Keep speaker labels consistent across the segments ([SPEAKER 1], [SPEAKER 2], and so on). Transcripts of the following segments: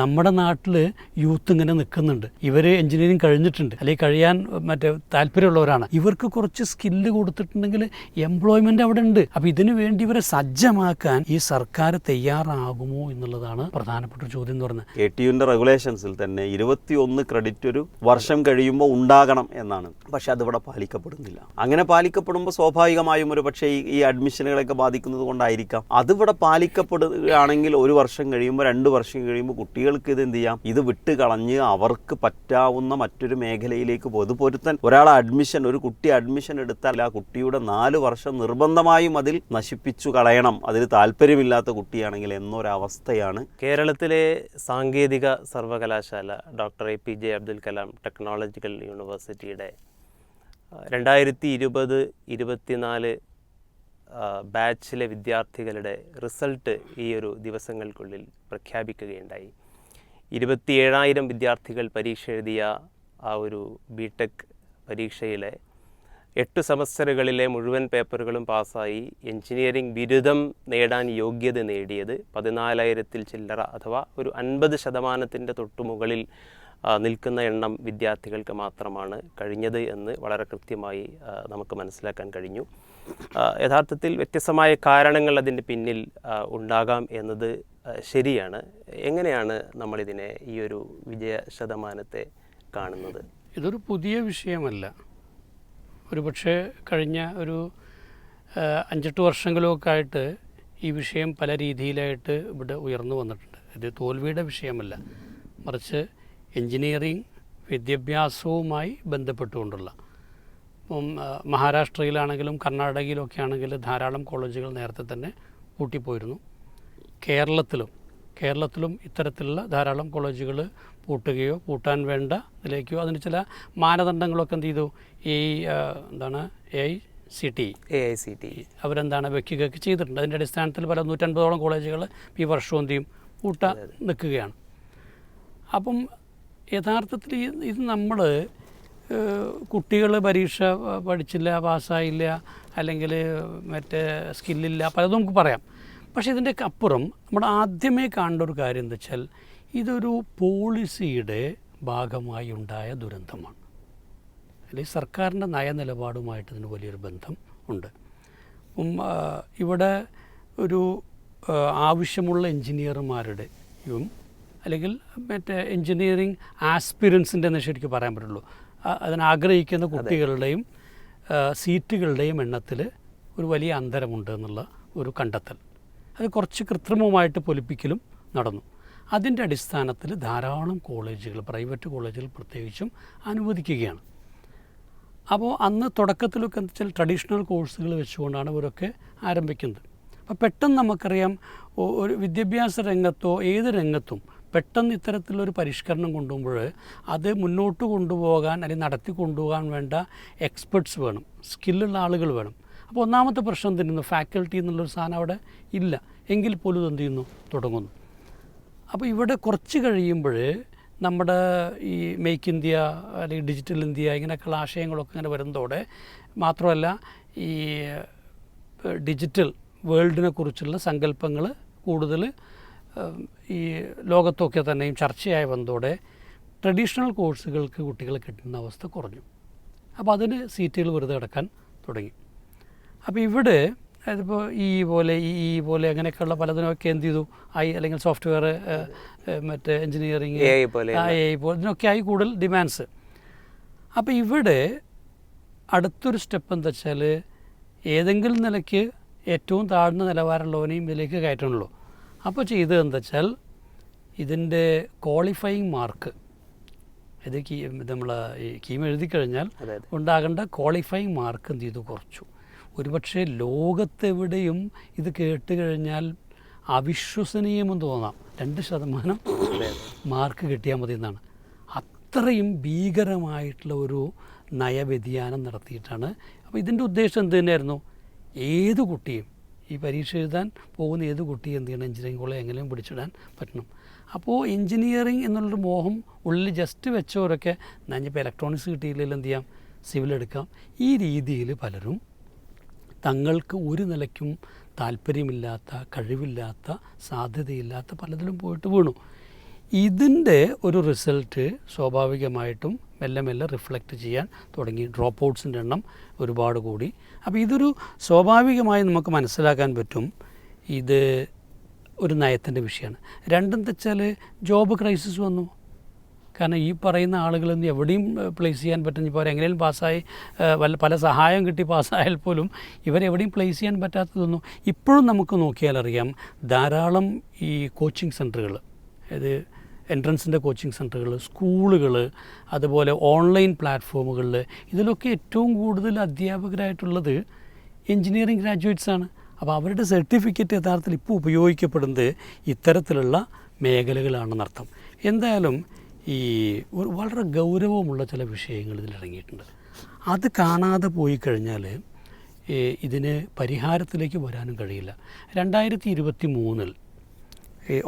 [SPEAKER 1] നമ്മുടെ നാട്ടിൽ യൂത്ത് ഇങ്ങനെ നിൽക്കുന്നുണ്ട്. ഇവർ എഞ്ചിനീയറിംഗ് കഴിഞ്ഞിട്ടുണ്ട്. അല്ലെങ്കിൽ കഴിയാൻ മറ്റേ താല്പര്യമുള്ളവരാണ്. ഇവർക്ക് കുറച്ച് സ്കില്ല് കൊടുത്തിട്ടുണ്ടെങ്കിൽ എംപ്ലോയ്മെന്റ് അവിടെ ഉണ്ട്. അപ്പോൾ ഇതിനു വേണ്ടി ഇവരെ സജ്ജമാക്കാൻ ഈ സർക്കാർ തയ്യാറാകുമോ എന്നുള്ളതാണ് പ്രധാനപ്പെട്ട ചോദ്യം എന്ന്
[SPEAKER 2] യുവിന്റെ റെഗുലേഷൻസിൽ തന്നെ ഇരുപത്തിയൊന്ന് ക്രെഡിറ്റ് ഒരു വർഷം കഴിയുമ്പോൾ ഉണ്ടാകണം എന്നാണ്. പക്ഷെ അതിവിടെ പാലിക്കപ്പെടുന്നില്ല. അങ്ങനെ പാലിക്കപ്പെടുമ്പോൾ സ്വാഭാവികമായും ഒരു പക്ഷേ ഈ അഡ്മിഷനുകളൊക്കെ ബാധിക്കുന്നത് കൊണ്ടായിരിക്കാം. അതിവിടെ പാലിക്കപ്പെടുകയാണെങ്കിൽ ഒരു വർഷം കഴിയുമ്പോൾ രണ്ട് വർഷം കഴിയുമ്പോൾ കുട്ടികൾക്ക് ഇത് എന്ത് ചെയ്യാം? ഇത് വിട്ട് കളഞ്ഞ് അവർക്ക് പറ്റാവുന്ന മറ്റൊരു മേഖലയിലേക്ക് പോകും പൊരുത്തൻ ഒരാൾ അഡ്മിഷൻ ഒരു കുട്ടി അഡ്മിഷൻ എടുത്താൽ ആ കുട്ടിയുടെ നാല് വർഷം നിർബന്ധമായും അതിൽ നശിപ്പിച്ചു കളയണം. അതിൽ താല്പര്യമില്ലാത്ത കുട്ടിയാണെങ്കിൽ എന്നൊരവസ്ഥയാണ്
[SPEAKER 3] കേരളത്തിലെ സാങ്കേതിക സർവകലാശാല doctor A P J Abdul Kalam technological യൂണിവേഴ്സിറ്റിയുടെ രണ്ടായിരത്തി ഇരുപത് ഇരുപത്തിനാല് ബാച്ചിലെ വിദ്യാർത്ഥികളുടെ റിസൾട്ട് ഈ ഒരു ദിവസങ്ങൾക്കുള്ളിൽ പ്രഖ്യാപിക്കുകയുണ്ടായി. ഇരുപത്തിയേഴായിരം വിദ്യാർത്ഥികൾ പരീക്ഷ എഴുതിയ ആ ഒരു ബി ടെക് പരീക്ഷയിലെ എട്ട് സെമസ്റ്ററുകളിലെ മുഴുവൻ പേപ്പറുകളും പാസ്സായി എഞ്ചിനീയറിംഗ് ബിരുദം നേടാൻ യോഗ്യത നേടിയത് പതിനാലായിരത്തിൽ ചില്ലറ അഥവാ ഒരു അൻപത് ശതമാനത്തിന്റെ തൊട്ടുമുകളിൽ നിൽക്കുന്ന എണ്ണം വിദ്യാർത്ഥികൾക്ക് മാത്രമാണ് കഴിഞ്ഞത് എന്ന് വളരെ കൃത്യമായി നമുക്ക് മനസ്സിലാക്കാൻ കഴിഞ്ഞു. യഥാർത്ഥത്തിൽ വ്യത്യസ്തമായ കാരണങ്ങൾ അതിന്റെ പിന്നിൽ ഉണ്ടാകാം എന്നത് ശരിയാണ്. എങ്ങനെയാണ് നമ്മളിതിനെ ഈ ഒരു വിജയ ശതമാനത്തെ കാണുന്നത്?
[SPEAKER 1] ഇതൊരു പുതിയ വിഷയമല്ല. ഒരു പക്ഷേ കഴിഞ്ഞ ഒരു അഞ്ചെട്ട് വർഷങ്ങളൊക്കെ ആയിട്ട് ഈ വിഷയം പല രീതിയിലായിട്ട് ഇവിടെ ഉയർന്നു വന്നിട്ടുണ്ട്. ഇത് തോൽവിയുടെ വിഷയമല്ല. മറിച്ച് എൻജിനീയറിംഗ് വിദ്യാഭ്യാസവുമായി ബന്ധപ്പെട്ടുകൊണ്ടുള്ള. ഇപ്പം മഹാരാഷ്ട്രയിലാണെങ്കിലും കർണാടകയിലൊക്കെ ആണെങ്കിൽ ധാരാളം കോളേജുകൾ നേരത്തെ തന്നെ പൂട്ടിപ്പോയിരുന്നു. കേരളത്തിലും കേരളത്തിലും ഇത്തരത്തിലുള്ള ധാരാളം കോളേജുകൾ പൂട്ടുകയോ പൂട്ടാൻ വേണ്ട ഇതിലേക്കോ അതിന് ചില മാനദണ്ഡങ്ങളൊക്കെ എന്ത് ചെയ്തു? ഈ എന്താണ് A I C T
[SPEAKER 3] A I C T
[SPEAKER 1] അവരെന്താണ് വെക്കുകയൊക്കെ ചെയ്തിട്ടുണ്ട്. അതിന്റെ അടിസ്ഥാനത്തിൽ പല നൂറ്റൻപതോളം കോളേജുകൾ ഈ വർഷവും എന്ത് ചെയ്യും? പൂട്ടാൻ നിൽക്കുകയാണ്. അപ്പം യഥാർത്ഥത്തിൽ ഇത് നമ്മൾ കുട്ടികൾ പരീക്ഷ പഠിച്ചില്ല പാസ്സായില്ല അല്ലെങ്കിൽ മറ്റേ സ്കില്ലില്ല പലതും നമുക്ക് പറയാം. പക്ഷേ ഇതിന്റെയൊക്കെ അപ്പുറം നമ്മൾ ആദ്യമേ കാണേണ്ട ഒരു കാര്യം എന്താ വെച്ചാൽ ഇതൊരു പോളിസിയുടെ ഭാഗമായി ഉണ്ടായ ദുരന്തമാണ്. അല്ലെങ്കിൽ സർക്കാരിന്റെ നയനിലപാടുമായിട്ട് ഇതിന് വലിയൊരു ബന്ധം ഉണ്ട്. ഇവിടെ ഒരു ആവശ്യമുള്ള എൻജിനീയർമാരുടെയും അല്ലെങ്കിൽ മറ്റേ എൻജിനീയറിങ് ആസ്പിരൻസിന്റെ എന്ന് ശരിക്കും പറയാൻ പറ്റുള്ളൂ. അതിനാഗ്രഹിക്കുന്ന കുട്ടികളുടെയും സീറ്റുകളുടെയും എണ്ണത്തിൽ ഒരു വലിയ അന്തരമുണ്ട് എന്നുള്ള ഒരു കണ്ടെത്തൽ. അത് കുറച്ച് കൃത്രിമമായിട്ട് പൊലിപ്പിക്കലും നടന്നു. അതിന്റെ അടിസ്ഥാനത്തിൽ ധാരാളം കോളേജുകൾ പ്രൈവറ്റ് കോളേജുകൾ പ്രത്യേകിച്ചും അനുവദിക്കുകയാണ്. അപ്പോൾ അന്ന് തുടക്കത്തിലൊക്കെ എന്താ വെച്ചാൽ ട്രഡീഷണൽ കോഴ്സുകൾ വെച്ചുകൊണ്ടാണ് ഇവരൊക്കെ ആരംഭിക്കുന്നത്. അപ്പോൾ പെട്ടെന്ന് നമുക്കറിയാം ഒരു വിദ്യാഭ്യാസ രംഗത്തോ ഏത് രംഗത്തും പെട്ടെന്ന് ഇത്തരത്തിലൊരു പരിഷ്കരണം കൊണ്ടുപോകുമ്പോൾ അത് മുന്നോട്ട് കൊണ്ടുപോകാൻ അല്ലെങ്കിൽ നടത്തി കൊണ്ടുപോകാൻ വേണ്ട എക്സ്പെർട്സ് വേണം സ്കില്ലുള്ള ആളുകൾ വേണം. അപ്പോൾ ഒന്നാമത്തെ പ്രശ്നം തരുന്നു ഫാക്കൽറ്റി എന്നുള്ളൊരു സാധനം അവിടെ ഇല്ല. എങ്കിൽ പോലും എന്ത് ചെയ്യുന്നു? തുടങ്ങുന്നു. അപ്പോൾ ഇവിടെ കുറച്ച് കഴിയുമ്പോൾ നമ്മുടെ ഈ മേക്ക് ഇന്ത്യ അല്ലെങ്കിൽ ഡിജിറ്റൽ ഇന്ത്യ ഇങ്ങനെയൊക്കെയുള്ള ആശയങ്ങളൊക്കെ ഇങ്ങനെ വരുന്നതോടെ മാത്രമല്ല ഈ ഡിജിറ്റൽ വേൾഡിനെ കുറിച്ചുള്ള സങ്കല്പങ്ങൾ കൂടുതൽ ഈ ലോകത്തൊക്കെ തന്നെയും ചർച്ചയായി വന്നതോടെ ട്രഡീഷണൽ കോഴ്സുകൾക്ക് കുട്ടികൾ കിട്ടുന്ന അവസ്ഥ കുറഞ്ഞു. അപ്പോൾ അതിന് സീറ്റുകൾ വെറുതെ കിടക്കാൻ തുടങ്ങി. അപ്പോൾ ഇവിടെ അതിപ്പോൾ ഈ പോലെ ഈ ഈ പോലെ അങ്ങനെയൊക്കെയുള്ള പലതിനൊക്കെ എന്ത് ചെയ്തു? ഐ അല്ലെങ്കിൽ സോഫ്റ്റ്വെയർ മറ്റേ എഞ്ചിനീയറിങ് എ ഐ പോലെ ഇതിനൊക്കെ ആയി കൂടുതൽ ഡിമാൻഡ്സ്. അപ്പോൾ ഇവിടെ അടുത്തൊരു സ്റ്റെപ്പ് എന്താ വെച്ചാൽ ഏതെങ്കിലും നിലയ്ക്ക് ഏറ്റവും താഴ്ന്ന നിലവാരമുള്ളവനെയും ഇതിലേക്ക് കയറ്റണമല്ലോ അപ്പോൾ ചെയ്തത് എന്താ വെച്ചാൽ ഇതിന്റെ ക്വാളിഫയിങ് മാർക്ക് ഇത് കീ നമ്മൾ ഈ കീം എഴുതി കഴിഞ്ഞാൽ ഉണ്ടാകേണ്ട ക്വാളിഫയിങ് മാർക്ക് എന്ത് ചെയ്തു? കുറച്ചു. ഒരുപക്ഷെ ലോകത്തെവിടെയും ഇത് കേട്ട് കഴിഞ്ഞാൽ അവിശ്വസനീയമെന്ന് തോന്നാം. രണ്ട് ശതമാനം മാർക്ക് കിട്ടിയാൽ മതി എന്നാണ്. അത്രയും ഭീകരമായിട്ടുള്ള ഒരു നയവ്യതിയാനം നടത്തിയിട്ടാണ്. അപ്പോൾ ഇതിന്റെ ഉദ്ദേശം എന്ത് തന്നെയായിരുന്നു? ഏത് കുട്ടിയും ഈ പരീക്ഷ എഴുതാൻ പോകുന്ന ഏത് കുട്ടിയും എന്ത് ചെയ്യണം? എഞ്ചിനീയറിംഗ് കോളേജ് എങ്ങനെയും പിടിച്ചിടാൻ പറ്റണം. അപ്പോൾ എഞ്ചിനീയറിംഗ് എന്നുള്ളൊരു മോഹം ഉള്ളിൽ ജസ്റ്റ് വെച്ചവരൊക്കെ ഞാനിപ്പോൾ ഇലക്ട്രോണിക്സ് കിട്ടിയില്ലെങ്കിൽ എന്ത് ചെയ്യാം? സിവിൽ എടുക്കാം. ഈ രീതിയിൽ പലരും തങ്ങൾക്ക് ഒരു നിലയ്ക്കും താല്പര്യമില്ലാത്ത കഴിവില്ലാത്ത സാധ്യതയില്ലാത്ത പലതിലും പോയിട്ട് വീണു. ഇതിന്റെ ഒരു റിസൾട്ട് സ്വാഭാവികമായിട്ടും മെല്ലെ മെല്ലെ റിഫ്ലക്റ്റ് ചെയ്യാൻ തുടങ്ങി. ഡ്രോപ്പ് ഔട്ട്സിന്റെ എണ്ണം ഒരുപാട് കൂടി. അപ്പോൾ ഇതൊരു സ്വാഭാവികമായി നമുക്ക് മനസ്സിലാക്കാൻ പറ്റും. ഇത് ഒരു നയത്തിന്റെ വിഷയമാണ്. രണ്ടെന്ന് വെച്ചാൽ ജോബ് ക്രൈസിസ് വന്നു. കാരണം ഈ പറയുന്ന ആളുകളൊന്നും എവിടെയും പ്ലേസ് ചെയ്യാൻ പറ്റുന്ന ഇപ്പോൾ അവരെങ്ങനെയും പാസ്സായി വല്ല പല സഹായം കിട്ടി പാസ്സായാൽ പോലും ഇവരെവിടെയും പ്ലേസ് ചെയ്യാൻ പറ്റാത്തതൊന്നും ഇപ്പോഴും നമുക്ക് നോക്കിയാൽ അറിയാം. ധാരാളം ഈ കോച്ചിങ് സെന്ററുകൾ ഇത് എൻട്രൻസിന്റെ കോച്ചിങ് സെന്ററുകൾ സ്കൂളുകൾ അതുപോലെ ഓൺലൈൻ പ്ലാറ്റ്ഫോമുകളിൽ ഇതിലൊക്കെ ഏറ്റവും കൂടുതൽ അധ്യാപകരായിട്ടുള്ളത് എൻജിനീയറിംഗ് ഗ്രാജുവേറ്റ്സ് ആണ്. അപ്പോൾ അവരുടെ സർട്ടിഫിക്കറ്റ് യഥാർത്ഥത്തിൽ ഇപ്പോൾ ഉപയോഗിക്കപ്പെടുന്നത് ഇത്തരത്തിലുള്ള മേഖലകളാണെന്നർത്ഥം. എന്തായാലും ഈ ഒരു വളരെ ഗൗരവമുള്ള ചില വിഷയങ്ങൾ ഇതിലിറങ്ങിയിട്ടുണ്ട് അത് കാണാതെ പോയി കഴിഞ്ഞാൽ ഇതിന് പരിഹാരത്തിലേക്ക് വരാനും കഴിയില്ല. രണ്ടായിരത്തി ഇരുപത്തി മൂന്നിൽ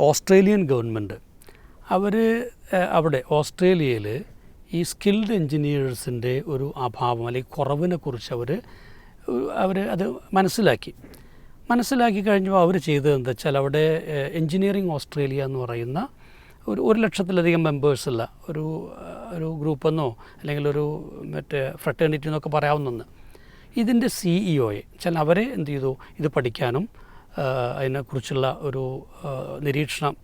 [SPEAKER 1] ഓസ്ട്രേലിയൻ ഗവൺമെന്റ് അവർ അവിടെ ഓസ്ട്രേലിയയിൽ ഈ സ്കിൽഡ് എൻജിനീയേഴ്സിന്റെ ഒരു അഭാവം അല്ലെങ്കിൽ കുറവിനെ കുറിച്ച് അവർ അവർ അത് മനസ്സിലാക്കി. മനസ്സിലാക്കി കഴിഞ്ഞപ്പോൾ അവർ ചെയ്തത് എന്താ വെച്ചാൽ അവിടെ എൻജിനീയറിംഗ് ഓസ്ട്രേലിയ എന്ന് പറയുന്ന ഒരു ഒരു ലക്ഷത്തിലധികം മെമ്പേഴ്സുള്ള ഒരു ഒരു ഗ്രൂപ്പെന്നോ അല്ലെങ്കിൽ ഒരു മറ്റേ ഫ്രട്ടേണിറ്റി എന്നൊക്കെ പറയാവുന്ന ഇതിന്റെ സിഇഒയെ വെച്ചാൽ അവരെ എന്ത് ചെയ്തു? ഇത് പഠിക്കാനും അതിനെക്കുറിച്ചുള്ള ഒരു നിരീക്ഷണം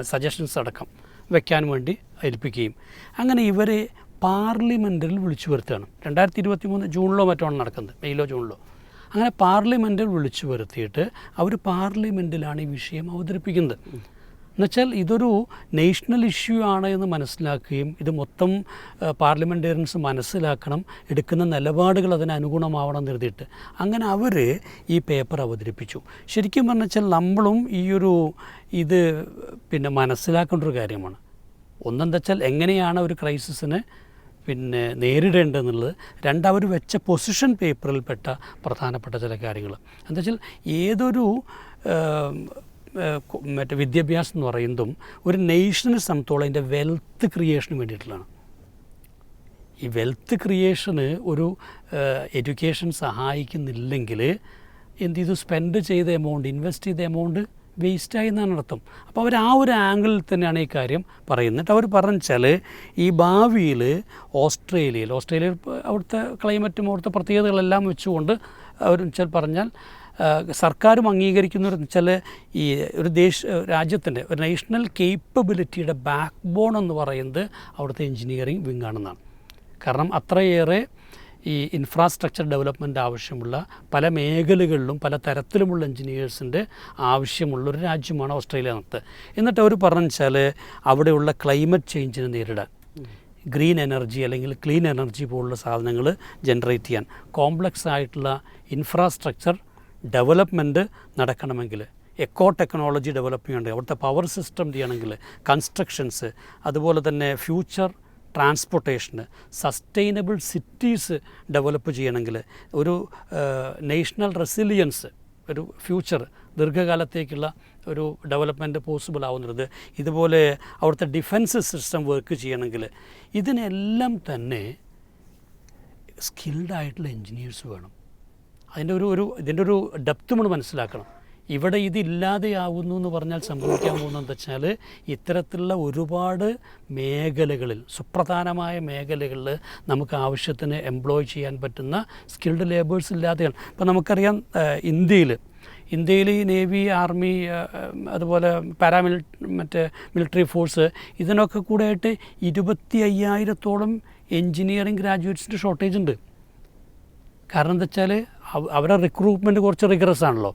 [SPEAKER 1] സജഷൻസ് അടക്കം വെക്കാൻ വേണ്ടി ഏൽപ്പിക്കുകയും. അങ്ങനെ ഇവരെ പാർലമെന്റിൽ വിളിച്ചു വരുത്തുകയാണ്. രണ്ടായിരത്തി ഇരുപത്തി മൂന്ന് ജൂണിലോ മറ്റോ നടക്കുന്നത്. മെയ്യിലോ ജൂണിലോ. അങ്ങനെ പാർലമെന്റിൽ വിളിച്ചു വരുത്തിയിട്ട് അവർ പാർലമെന്റിലാണ് ഈ വിഷയം അവതരിപ്പിക്കുന്നത്. എന്നുവെച്ചാൽ ഇതൊരു നേഷണൽ ഇഷ്യൂ ആണ് എന്ന് മനസ്സിലാക്കുകയും ഇത് മൊത്തം പാർലമെന്റേറിയൻസ് മനസ്സിലാക്കണം എടുക്കുന്ന നിലപാടുകൾ അതിന് അനുഗുണമാവണം അങ്ങനെ അവർ ഈ പേപ്പർ അവതരിപ്പിച്ചു. ശരിക്കും പറഞ്ഞാൽ നമ്മളും ഈയൊരു ഇത് പിന്നെ മനസ്സിലാക്കേണ്ട ഒരു കാര്യമാണ്. ഒന്നെന്താ വെച്ചാൽ എങ്ങനെയാണ് ഒരു ക്രൈസിസിനെ പിന്നെ നേരിടേണ്ടതെന്നുള്ളത് രണ്ടവർ വെച്ച പൊസിഷൻ പേപ്പറിൽപ്പെട്ട പ്രധാനപ്പെട്ട ചില കാര്യങ്ങൾ. എന്താ വെച്ചാൽ ഏതൊരു മറ്റേ വിദ്യാഭ്യാസം എന്ന് പറയുന്നതും ഒരു നേഷനെ സംബന്ധിച്ചോളം അതിന്റെ വെൽത്ത് ക്രിയേഷന് വേണ്ടിയിട്ടുള്ളതാണ്. ഈ വെൽത്ത് ക്രിയേഷന് ഒരു എഡ്യൂക്കേഷൻ സഹായിക്കുന്നില്ലെങ്കിൽ എന്ത് ചെയ്തു? സ്പെൻഡ് ചെയ്ത എമൗണ്ട് ഇൻവെസ്റ്റ് ചെയ്ത എമൗണ്ട് വേസ്റ്റായി എന്നാണ് അർത്ഥം. അപ്പോൾ അവർ ആ ഒരു ആംഗിളിൽ തന്നെയാണ് ഈ കാര്യം പറയുന്നത്. അവർ പറഞ്ഞാൽ ഈ ഭാവിയിൽ ഓസ്ട്രേലിയയിൽ ഓസ്ട്രേലിയ അവിടുത്തെ ക്ലൈമറ്റും അവിടുത്തെ പ്രത്യേകതകളെല്ലാം വെച്ചുകൊണ്ട് അവർ പറഞ്ഞാൽ സർക്കാരും അംഗീകരിക്കുന്ന വെച്ചാൽ ഈ ഒരു ദേശ രാജ്യത്തിന്റെ ഒരു നാഷണൽ കേപ്പബിലിറ്റിയുടെ ബാക്ക് ബോൺ എന്ന് പറയുന്നത് അവിടുത്തെ എഞ്ചിനീയറിംഗ് വിങ് ആണെന്നാണ്. കാരണം അത്രയേറെ ഈ ഇൻഫ്രാസ്ട്രക്ചർ ഡെവലപ്മെന്റ് ആവശ്യമുള്ള പല മേഖലകളിലും പല തരത്തിലുമുള്ള എൻജിനീയേഴ്സിന്റെ ആവശ്യമുള്ള ഒരു രാജ്യമാണ് ഓസ്ട്രേലിയ എന്നത് എന്നിട്ട് അവർ പറഞ്ഞാൽ അവിടെയുള്ള ക്ലൈമറ്റ് ചേഞ്ചിനെ നേരിടാൻ. ഗ്രീൻ എനർജി അല്ലെങ്കിൽ ക്ലീൻ എനർജി പോലുള്ള സാധനങ്ങൾ ജനറേറ്റ് ചെയ്യാൻ. കോംപ്ലക്സ് ആയിട്ടുള്ള ഇൻഫ്രാസ്ട്രക്ചർ ഡെവലപ്മെന്റ് നടക്കണമെങ്കിൽ. എക്കോ ടെക്നോളജി ഡെവലപ്പ് ചെയ്യണമെങ്കിൽ അവിടുത്തെ പവർ സിസ്റ്റം ചെയ്യണമെങ്കിൽ കൺസ്ട്രക്ഷൻസ് അതുപോലെ തന്നെ ഫ്യൂച്ചർ ട്രാൻസ്പോർട്ടേഷന് സസ്റ്റൈനബിൾ സിറ്റീസ് ഡെവലപ്പ് ചെയ്യണമെങ്കിൽ ഒരു നേഷണൽ റെസിലിയൻസ് ഒരു ഫ്യൂച്ചർ ദീർഘകാലത്തേക്കുള്ള ഒരു ഡെവലപ്മെന്റ് പോസിബിൾ ആവുന്നത്. ഇതുപോലെ അവിടുത്തെ ഡിഫൻസ് സിസ്റ്റം വർക്ക് ചെയ്യണമെങ്കിൽ ഇതിനെല്ലാം തന്നെ സ്കിൽഡ് ആയിട്ടുള്ള എൻജിനീയേഴ്സ് വേണം. അതിന്റെ ഒരു ഒരു ഇതിന്റെ ഒരു ഡെപ്ത് നമ്മൾ മനസ്സിലാക്കണം. ഇവിടെ ഇതില്ലാതെയാവുന്നു എന്ന് പറഞ്ഞാൽ സംഭവിക്കാൻ പോകുന്നത് എന്താ വെച്ചാൽ ഇത്തരത്തിലുള്ള ഒരുപാട് മേഖലകളിൽ സുപ്രധാനമായ മേഖലകളിൽ നമുക്ക് ആവശ്യത്തിന് എംപ്ലോയ് ചെയ്യാൻ പറ്റുന്ന സ്കിൽഡ് ലേബേഴ്സ് ഇല്ലാതെയാണ്. ഇപ്പം നമുക്കറിയാം ഇന്ത്യയിൽ ഇന്ത്യയിൽ ഈ നേവി ആർമി അതുപോലെ പാരാമിൽ മറ്റേ മിലിറ്ററി ഫോഴ്സ് ഇതിനൊക്കെ കൂടെ ആയിട്ട് ഇരുപത്തി അയ്യായിരത്തോളം എൻജിനീയറിംഗ് ഗ്രാജുവേറ്റ്സിന്റെ ഷോർട്ടേജ് ഉണ്ട്. കാരണം എന്താ വെച്ചാൽ അവരുടെ റിക്രൂട്ട്മെന്റ് കുറച്ച് റിഗ്രസ് ആണല്ലോ.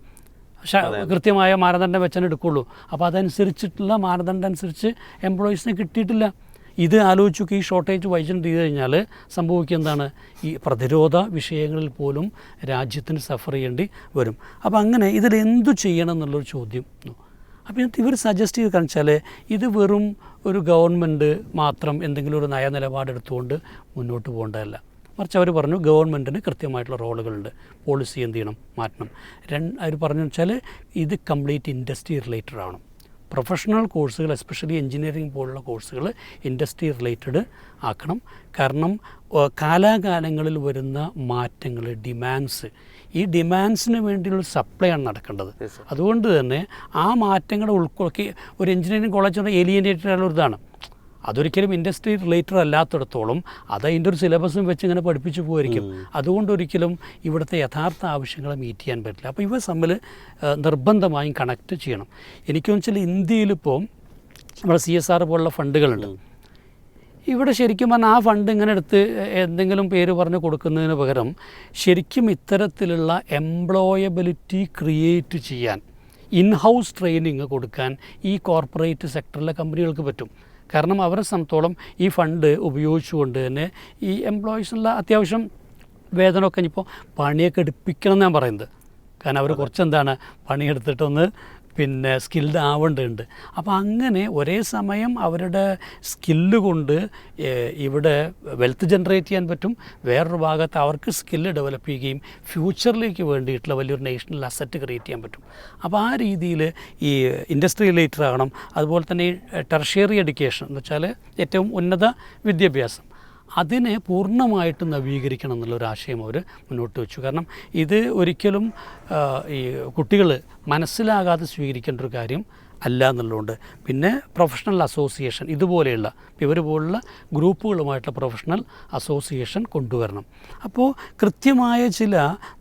[SPEAKER 1] പക്ഷേ കൃത്യമായ മാനദണ്ഡം വെച്ചാൽ എടുക്കുള്ളൂ. അപ്പോൾ അതനുസരിച്ചിട്ടുള്ള മാനദണ്ഡം അനുസരിച്ച് എംപ്ലോയീസിന് കിട്ടിയിട്ടില്ല. ഇത് ആലോചിച്ചു ഈ ഷോർട്ടേജ് വൈജന്റ് ചെയ്ത് കഴിഞ്ഞാൽ സംഭവിക്കുക എന്താണ്? ഈ പ്രതിരോധ വിഷയങ്ങളിൽ പോലും രാജ്യത്തിന് സഫർ ചെയ്യേണ്ടി വരും. അപ്പോൾ അങ്ങനെ ഇതിൽ എന്തു ചെയ്യണം എന്നുള്ളൊരു ചോദ്യം. അപ്പോൾ ഇവർ സജസ്റ്റ് ചെയ്ത് കാണിച്ചാൽ ഇത് വെറും ഒരു ഗവൺമെന്റ് മാത്രം എന്തെങ്കിലും ഒരു നയനിലപാടെടുത്തുകൊണ്ട് മുന്നോട്ട് പോകേണ്ടതല്ല. മറിച്ച് അവർ പറഞ്ഞു ഗവൺമെന്റിന് കൃത്യമായിട്ടുള്ള റോളുകളുണ്ട്. പോളിസി എന്ത് ചെയ്യണം? മാറ്റണം. രണ്ട് അവർ പറഞ്ഞു വെച്ചാൽ ഇത് കംപ്ലീറ്റ് ഇൻഡസ്ട്രി റിലേറ്റഡ് ആണ്. പ്രൊഫഷണൽ കോഴ്സുകൾ എസ്പെഷ്യലി എഞ്ചിനീയറിംഗ് പോലുള്ള കോഴ്സുകൾ ഇൻഡസ്ട്രി റിലേറ്റഡ് ആക്കണം. കാരണം കാലാകാലങ്ങളിൽ വരുന്ന മാറ്റങ്ങൾ ഡിമാൻഡ്സ് ഈ ഡിമാൻഡ്സിന് വേണ്ടിയുള്ള സപ്ലൈ ആണ് നടക്കേണ്ടത്. അതുകൊണ്ട് തന്നെ ആ മാറ്റങ്ങളെ ഉൾക്കൊള്ളി ഒരു എഞ്ചിനീയറിംഗ് കോളേജ് പറഞ്ഞാൽ ഏലിയനേറ്റഡ് ആയുള്ള ഒരു ഇതാണ് അതൊരിക്കലും ഇൻഡസ്ട്രി റിലേറ്റഡ് അല്ലാത്തിടത്തോളം അത് അതിന്റെ ഒരു സിലബസും വെച്ച് ഇങ്ങനെ പഠിപ്പിച്ചു പോയിരിക്കും അതുകൊണ്ട് ഒരിക്കലും ഇവിടുത്തെ യഥാർത്ഥ ആവശ്യങ്ങളെ മീറ്റ് ചെയ്യാൻ പറ്റില്ല. അപ്പോൾ ഇവ തമ്മിൽ നിർബന്ധമായും കണക്ട് ചെയ്യണം. എനിക്കെന്ന് വെച്ചാൽ ഇന്ത്യയിലിപ്പോൾ നമ്മുടെ സി എസ് ആർ പോലുള്ള ഫണ്ടുകളുണ്ട്. ഇവിടെ ശരിക്കും പറഞ്ഞാൽ ആ ഫണ്ട് ഇങ്ങനെ എടുത്ത് എന്തെങ്കിലും പേര് പറഞ്ഞ് കൊടുക്കുന്നതിന് പകരം ശരിക്കും ഇത്തരത്തിലുള്ള എംപ്ലോയബിലിറ്റി ക്രിയേറ്റ് ചെയ്യാൻ ഇൻ ഹൗസ് ട്രെയിനിങ് കൊടുക്കാൻ ഈ കോർപ്പറേറ്റ് സെക്ടറിലെ കമ്പനികൾക്ക് പറ്റും. കാരണം അവരെ സംബന്ധിച്ചോളം ഈ ഫണ്ട് ഉപയോഗിച്ചുകൊണ്ട് തന്നെ ഈ എംപ്ലോയീസിനുള്ള അത്യാവശ്യം വേതനമൊക്കെ ഇനിയിപ്പോൾ പണിയൊക്കെ എടുപ്പിക്കണം എന്നാണ് ഞാൻ പറയുന്നത്. കാരണം അവർ കുറച്ച് എന്താണ് പണിയെടുത്തിട്ടൊന്ന് പിന്നെ സ്കിൽഡ് ആവേണ്ടതുണ്ട്. അപ്പോൾ അങ്ങനെ ഒരേ സമയം അവരുടെ സ്കില്ല് കൊണ്ട് ഇവിടെ വെൽത്ത് ജനറേറ്റ് ചെയ്യാൻ പറ്റും. വേറൊരു ഭാഗത്ത് അവർക്ക് സ്കില്ല് ഡെവലപ്പ് ചെയ്യുകയും ഫ്യൂച്ചറിലേക്ക് വേണ്ടിയിട്ടുള്ള വലിയൊരു നേഷണൽ അസറ്റ് ക്രിയേറ്റ് ചെയ്യാൻ പറ്റും. അപ്പോൾ ആ രീതിയിൽ ഈ ഇൻഡസ്ട്രി റിലേറ്റഡ് ആകണം. അതുപോലെ തന്നെ ഈ ടെർഷ്യറി എഡ്യൂക്കേഷൻ എന്ന് വെച്ചാൽ ഏറ്റവും ഉന്നത വിദ്യാഭ്യാസം. അതിനെ പൂർണമായിട്ട് നവീകരിക്കണം എന്നുള്ളൊരു ആശയം അവർ മുന്നോട്ട് വെച്ചു. കാരണം ഇത് ഒരിക്കലും ഈ കുട്ടികൾ മനസ്സിലാകാതെ സ്വീകരിക്കേണ്ട ഒരു കാര്യം അല്ല എന്നുള്ളതുകൊണ്ട്. പിന്നെ പ്രൊഫഷണൽ അസോസിയേഷൻ ഇതുപോലെയുള്ള ഇവർ പോലുള്ള ഗ്രൂപ്പുകളുമായിട്ടുള്ള പ്രൊഫഷണൽ അസോസിയേഷൻ കൊണ്ടുവരണം. അപ്പോൾ കൃത്യമായ ചില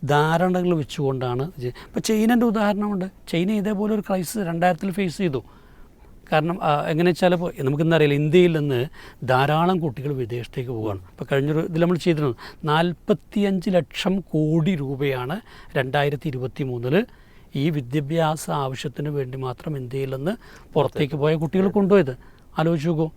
[SPEAKER 1] ധാരണകൾ വെച്ചുകൊണ്ടാണ് ഇപ്പോൾ ചൈനന്റെ ഉദാഹരണമുണ്ട്. ചൈന ഇതേപോലെ ഒരു ക്രൈസിസ് രണ്ടായിരത്തിൽ ഫേസ് ചെയ്തു. കാരണം എങ്ങനെ വെച്ചാൽ ഇപ്പോൾ നമുക്കിന്നറിയില്ല ഇന്ത്യയിൽ നിന്ന് ധാരാളം കുട്ടികൾ വിദേശത്തേക്ക് പോവുകയാണ് ഇപ്പോൾ കഴിഞ്ഞൊരു ഇതിൽ നമ്മൾ ചെയ്തിരുന്നത് നാൽപ്പത്തിയഞ്ച് ലക്ഷം കോടി രൂപയാണ് രണ്ടായിരത്തി ഇരുപത്തി മൂന്നിൽ ഈ വിദ്യാഭ്യാസ ആവശ്യത്തിന് വേണ്ടി മാത്രം ഇന്ത്യയിൽ നിന്ന് പുറത്തേക്ക് പോയ കുട്ടികൾ കൊണ്ടുപോയത്. ആലോചിച്ച് നോക്കൂ.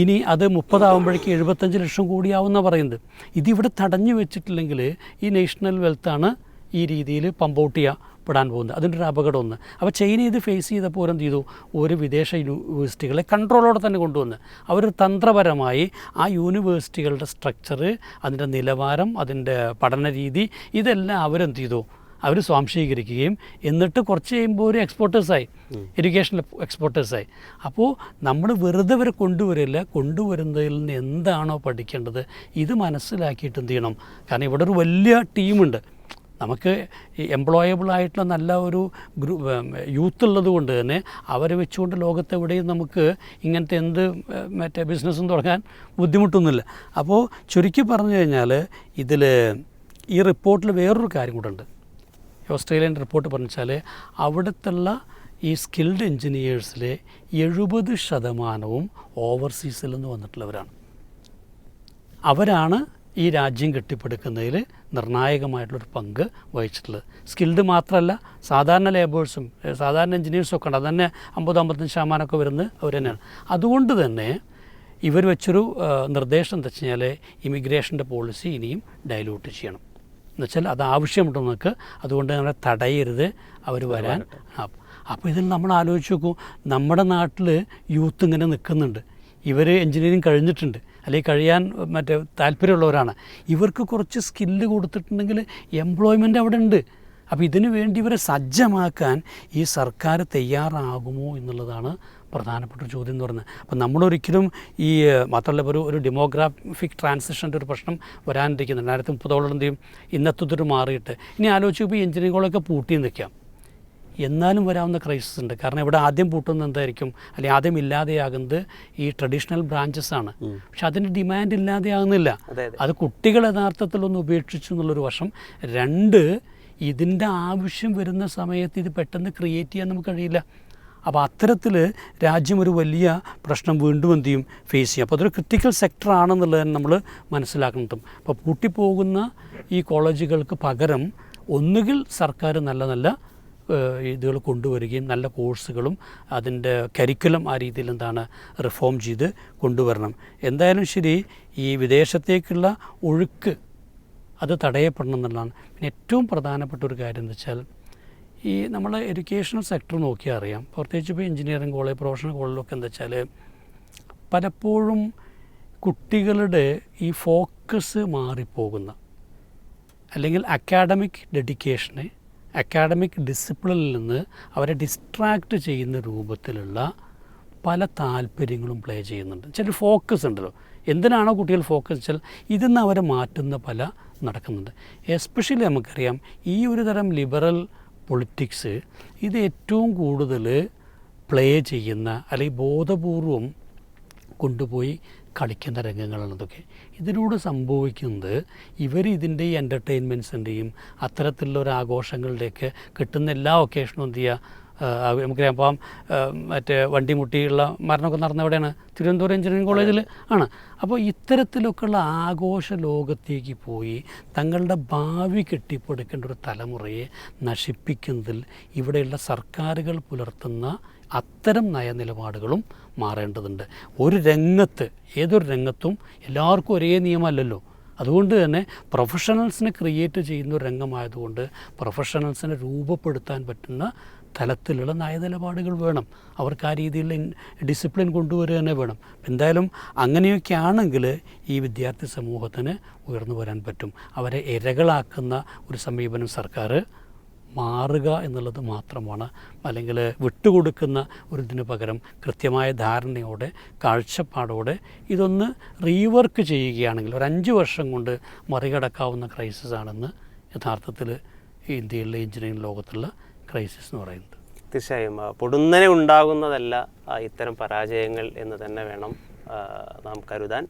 [SPEAKER 1] ഇനി അത് മുപ്പതാവുമ്പോഴേക്ക് എഴുപത്തഞ്ച് ലക്ഷം കൂടിയാവുന്ന പറയുന്നത്. ഇതിവിടെ തടഞ്ഞു വെച്ചിട്ടില്ലെങ്കിൽ ഈ നാഷണൽ വെൽത്താണ് ഈ രീതിയിൽ പമ്പൗട്ട് ചെയ്യപ്പെടാൻ പോകുന്നത്. അതിന്റെ ഒരു അപകടം ഒന്ന് അപ്പോൾ ചൈന ഇത് ഫേസ് ചെയ്തപ്പോൾ എന്ത് ചെയ്തു? ഒരു വിദേശ യൂണിവേഴ്സിറ്റികളെ കൺട്രോളോടെ തന്നെ കൊണ്ടുവന്ന് അവർ തന്ത്രപരമായി ആ യൂണിവേഴ്സിറ്റികളുടെ സ്ട്രക്ചർ അതിന്റെ നിലവാരം അതിന്റെ പഠന രീതി ഇതെല്ലാം അവരെന്ത് ചെയ്തു? അവർ സ്വാംശീകരിക്കുകയും എന്നിട്ട് കുറച്ച് കഴിയുമ്പോൾ ഒരു എക്സ്പോർട്ടേഴ്സായി എഡ്യൂക്കേഷണൽ എക്സ്പോർട്ടേഴ്സായി അപ്പോൾ നമ്മൾ വെറുതെ വരെ കൊണ്ടുവരില്ല. കൊണ്ടുവരുന്നതിൽ നിന്ന് എന്താണോ പഠിക്കേണ്ടത്? ഇത് മനസ്സിലാക്കിയിട്ട് എന്ത് ചെയ്യണം? കാരണം ഇവിടെ ഒരു വലിയ ടീമുണ്ട് നമുക്ക് എംപ്ലോയബിളായിട്ടുള്ള നല്ല ഒരു ഗ്രൂ യൂത്ത് ഉള്ളത് കൊണ്ട് തന്നെ അവരെ വെച്ചുകൊണ്ട് ലോകത്തെവിടെയും നമുക്ക് ഇങ്ങനത്തെ എന്ത് മറ്റേ ബിസിനസ്സും തുടങ്ങാൻ ബുദ്ധിമുട്ടൊന്നുമില്ല. അപ്പോൾ ചുരുക്കി പറഞ്ഞു കഴിഞ്ഞാൽ ഇതിൽ ഈ റിപ്പോർട്ടിൽ വേറൊരു കാര്യം കൂടെ ഉണ്ട്. ഓസ്ട്രേലിയൻ റിപ്പോർട്ട് പറഞ്ഞാൽ അവിടുത്തുള്ള ഈ സ്കിൽഡ് എൻജിനീയേഴ്സിൽ എഴുപത് ശതമാനവും ഓവർസീസിൽ നിന്ന് വന്നിട്ടുള്ളവരാണ്. അവരാണ് ഈ രാജ്യം കെട്ടിപ്പടുക്കുന്നതിൽ നിർണായകമായിട്ടുള്ളൊരു പങ്ക് വഹിച്ചിട്ടുള്ളത്. സ്കിൽഡ് മാത്രമല്ല സാധാരണ ലേബേഴ്സും സാധാരണ എഞ്ചിനീയേഴ്സും ഒക്കെ ഉണ്ട്. അത് തന്നെ അമ്പത് അമ്പത്തഞ്ച് ശതമാനമൊക്കെ വരുന്നത് അവർ തന്നെയാണ്. അതുകൊണ്ട് തന്നെ ഇവർ വെച്ചൊരു നിർദ്ദേശം എന്താ വെച്ച് കഴിഞ്ഞാൽ ഇമിഗ്രേഷന്റെ പോളിസി ഇനിയും ഡൈലൂട്ട് ചെയ്യണം. എന്നുവെച്ചാൽ അത് ആവശ്യമുണ്ടോ നമുക്ക്. അതുകൊണ്ട് നമ്മളെ തടയരുത് അവർ വരാൻ അപ്പോൾ ഇതിൽ നമ്മൾ ആലോചിച്ച് നോക്കൂ. നമ്മുടെ നാട്ടിൽ യൂത്ത് ഇങ്ങനെ നിൽക്കുന്നുണ്ട്. ഇവർ എൻജിനീയറിങ് കഴിഞ്ഞിട്ടുണ്ട്. അല്ലെങ്കിൽ കഴിയാൻ മറ്റേ താല്പര്യമുള്ളവരാണ്. ഇവർക്ക് കുറച്ച് സ്കില്ല് കൊടുത്തിട്ടുണ്ടെങ്കിൽ എംപ്ലോയ്മെന്റ് അവിടെ ഉണ്ട്. അപ്പോൾ ഇതിനു വേണ്ടി ഇവരെ സജ്ജമാക്കാൻ ഈ സർക്കാർ തയ്യാറാകുമോ എന്നുള്ളതാണ് പ്രധാനപ്പെട്ട ഒരു ചോദ്യം എന്ന് പറയുന്നത്. അപ്പം നമ്മളൊരിക്കലും ഈ മാത്രമല്ല ഒരു ഒരു ഡെമോഗ്രാഫിക് ട്രാൻസിഷന്റെ ഒരു പ്രശ്നം വരാനിരിക്കുന്നു. രണ്ടായിരത്തി മുപ്പതോളം എന്ത് ചെയ്യും? ഇന്നത്തെ മാറിയിട്ട്. ഇനി ആലോചിക്കുമ്പോൾ എഞ്ചിനീയറിംഗ് കോളേജൊക്കെ പൂട്ടി നിൽക്കാം എന്നാലും വരാവുന്ന ക്രൈസിസ് ഉണ്ട്. കാരണം ഇവിടെ ആദ്യം പൂട്ടുന്നത് എന്തായിരിക്കും? അല്ലെങ്കിൽ ആദ്യം ഇല്ലാതെയാകുന്നത് ഈ ട്രഡീഷണൽ ബ്രാഞ്ചസ് ആണ്. പക്ഷെ അതിന് ഡിമാൻഡ് ഇല്ലാതെയാകുന്നില്ല. അതെ, കുട്ടികൾ യഥാർത്ഥത്തിലൊന്ന് ഉപേക്ഷിച്ചു എന്നുള്ളൊരു വശം. രണ്ട് ഇതിന്റെ ആവശ്യം വരുന്ന സമയത്ത് ഇത് പെട്ടെന്ന് ക്രിയേറ്റ് ചെയ്യാൻ നമുക്ക് കഴിയില്ല. അപ്പോൾ അത്തരത്തിൽ രാജ്യം ഒരു വലിയ പ്രശ്നം വീണ്ടും എന്ത് ചെയ്യും? ഫേസ് ചെയ്യും. അപ്പോൾ അതൊരു ക്രിട്ടിക്കൽ സെക്ടർ ആണെന്നുള്ളത് നമ്മൾ മനസ്സിലാക്കണം അപ്പോൾ പൂട്ടിപ്പോകുന്ന ഈ കോളേജുകൾക്ക് പകരം ഒന്നുകിൽ സർക്കാർ നല്ല നല്ല ഇതുകൾ കൊണ്ടുവരികയും നല്ല കോഴ്സുകളും അതിന്റെ കരിക്കുലം ആ രീതിയിൽ എന്താണ് റിഫോം ചെയ്ത് കൊണ്ടുവരണം. എന്തായാലും ശരി ഈ വിദേശത്തേക്കുള്ള ഒഴുക്ക് അത് തടയപ്പെടണം എന്നുള്ളതാണ്. പിന്നെ ഏറ്റവും പ്രധാനപ്പെട്ട ഒരു കാര്യം എന്ന് വെച്ചാൽ ഈ നമ്മൾ എഡ്യൂക്കേഷണൽ സെക്ടർ നോക്കിയാൽ അറിയാം. പ്രത്യേകിച്ച് ഇപ്പോൾ എഞ്ചിനീയറിംഗ് കോളേജ് പ്രൊഫഷണൽ കോളേജിലൊക്കെ എന്താ വെച്ചാൽ പലപ്പോഴും കുട്ടികളുടെ ഈ ഫോക്കസ് മാറിപ്പോകുന്ന അല്ലെങ്കിൽ അക്കാഡമിക് ഡെഡിക്കേഷനെ അക്കാഡമിക് ഡിസിപ്ലിനിൽ നിന്ന് അവരെ ഡിസ്ട്രാക്റ്റ് ചെയ്യുന്ന രൂപത്തിലുള്ള പല താല്പര്യങ്ങളും പ്ലേ ചെയ്യുന്നുണ്ട്. ചില ഫോക്കസ് ഉണ്ടല്ലോ. എന്തിനാണോ കുട്ടികൾ ഫോക്കസ് വെച്ചാൽ ഇതിൽ നിന്ന് അവരെ മാറ്റുന്ന പല നടക്കുന്നുണ്ട്. എസ്പെഷ്യലി നമുക്കറിയാം ഈ ഒരു തരം ലിബറൽ പൊളിറ്റിക്സ് ഇത് ഏറ്റവും കൂടുതൽ പ്ലേ ചെയ്യുന്ന അല്ലെങ്കിൽ ബോധപൂർവം കൊണ്ടുപോയി കളിക്കുന്ന രംഗങ്ങളാണ് ഇതൊക്കെ. ഇതിലൂടെ സംഭവിക്കുന്നത് ഇവർ ഇതിന്റെ ഈ എന്റർടൈൻമെന്റ്സിന്റെയും അത്തരത്തിലുള്ള ഒരു ആഘോഷങ്ങളുടെയൊക്കെ കിട്ടുന്ന എല്ലാ ഒക്കേഷനും എന്ത് ചെയ്യുക നമുക്കറിയാം. അപ്പം മറ്റേ വണ്ടി മുട്ടിയുള്ള മരണമൊക്കെ നടന്ന എവിടെയാണ് തിരുവനന്തപുരം എഞ്ചിനീയറിംഗ് കോളേജിൽ ആണ്. അപ്പോൾ ഇത്തരത്തിലൊക്കെയുള്ള ആഘോഷ ലോകത്തേക്ക് പോയി തങ്ങളുടെ ഭാവി കെട്ടിപ്പടുക്കേണ്ട ഒരു തലമുറയെ നശിപ്പിക്കുന്നതിൽ ഇവിടെയുള്ള സർക്കാരുകൾ പുലർത്തുന്ന അത്തരം നയനിലപാടുകളും മാറേണ്ടതുണ്ട്. ഒരു രംഗത്ത് ഏതൊരു രംഗത്തും എല്ലാവർക്കും ഒരേ നിയമമല്ലല്ലോ. അതുകൊണ്ട് തന്നെ പ്രൊഫഷണൽസിനെ ക്രിയേറ്റ് ചെയ്യുന്ന ഒരു രംഗമായതുകൊണ്ട് പ്രൊഫഷണൽസിനെ രൂപപ്പെടുത്താൻ പറ്റുന്ന തലത്തിലുള്ള നയനിലപാടുകൾ വേണം. അവർക്ക് ആ രീതിയിലുള്ള ഡിസിപ്ലിൻ കൊണ്ടുവരിക തന്നെ വേണം. എന്തായാലും അങ്ങനെയൊക്കെ ആണെങ്കിൽ ഈ വിദ്യാർത്ഥി സമൂഹത്തിന് ഉയർന്നു വരാൻ പറ്റും. അവരെ ഇരകളാക്കുന്ന ഒരു സമീപനം സർക്കാർ മാറുക എന്നുള്ളത് മാത്രമാണ്. അല്ലെങ്കിൽ വിട്ടുകൊടുക്കുന്ന ഒരു ഇതിന് പകരം കൃത്യമായ ധാരണയോടെ കാഴ്ചപ്പാടോടെ ഇതൊന്ന് റീവർക്ക് ചെയ്യുകയാണെങ്കിൽ ഒരു അഞ്ച് വർഷം കൊണ്ട് മറികടക്കാവുന്ന ക്രൈസിസ് ആണെന്ന് യഥാർത്ഥത്തിൽ ഇന്ത്യയിലെ എഞ്ചിനീയറിംഗ് ലോകത്തുള്ള ക്രൈസിസ് എന്ന് പറയുന്നത്.
[SPEAKER 3] തീർച്ചയായും പൊടുന്നനെ ഉണ്ടാകുന്നതല്ല ഇത്തരം പരാജയങ്ങൾ എന്ന് തന്നെ വേണം നാം കരുതാൻ.